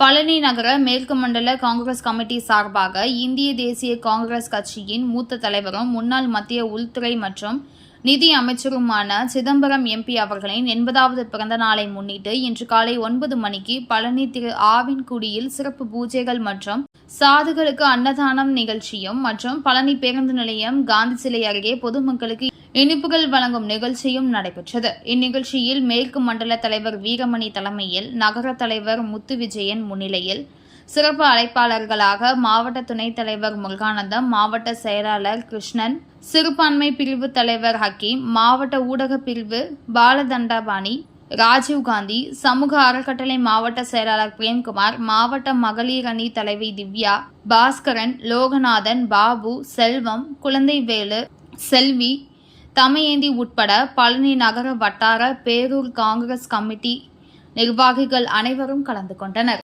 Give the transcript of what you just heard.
பழனி நகர மேற்கு மண்டல காங்கிரஸ் கமிட்டி சார்பாக இந்திய தேசிய காங்கிரஸ் கட்சியின் மூத்த தலைவரும் முன்னாள் மத்திய உள்துறை மற்றும் நிதி அமைச்சருமான சிதம்பரம் எம்பி அவர்களின் எண்பதாவது பிறந்த நாளை முன்னிட்டு இன்று காலை ஒன்பது மணிக்கு பழனி திரு ஆவின்குடியில் சிறப்பு பூஜைகள் மற்றும் சாதுகளுக்கு அன்னதானம் நிகழ்ச்சியும் மற்றும் பழனி பேருந்து நிலையம் காந்தி சிலை அருகே பொதுமக்களுக்கு இனிப்புகள் வழங்கும் நிகழ்ச்சியும் நடைபெற்றது. இந்நிகழ்ச்சியில் மேற்கு மண்டல தலைவர் வீரமணி தலைமையில் நகர தலைவர் முத்து விஜயன் முன்னிலையில் சிறப்பு அழைப்பாளர்களாக மாவட்ட துணைத் தலைவர் முருகானந்தம் மாவட்ட செயலாளர் கிருஷ்ணன் சிறுபான்மை பிரிவு தலைவர் ஹக்கீம் மாவட்ட ஊடக பிரிவு பாலதண்டாபாணி ராஜீவ்காந்தி சமூக அறக்கட்டளை மாவட்ட செயலாளர் பிரேம்குமார் மாவட்ட மகளிர் அணி தலைவி திவ்யா பாஸ்கரன் லோகநாதன் பாபு செல்வம் குழந்தைவேலு செல்வி தமையேந்தி உட்பட பழனி நகர வட்டார பேரூர் காங்கிரஸ் கமிட்டி நிர்வாகிகள் அனைவரும் கலந்து கொண்டனர்.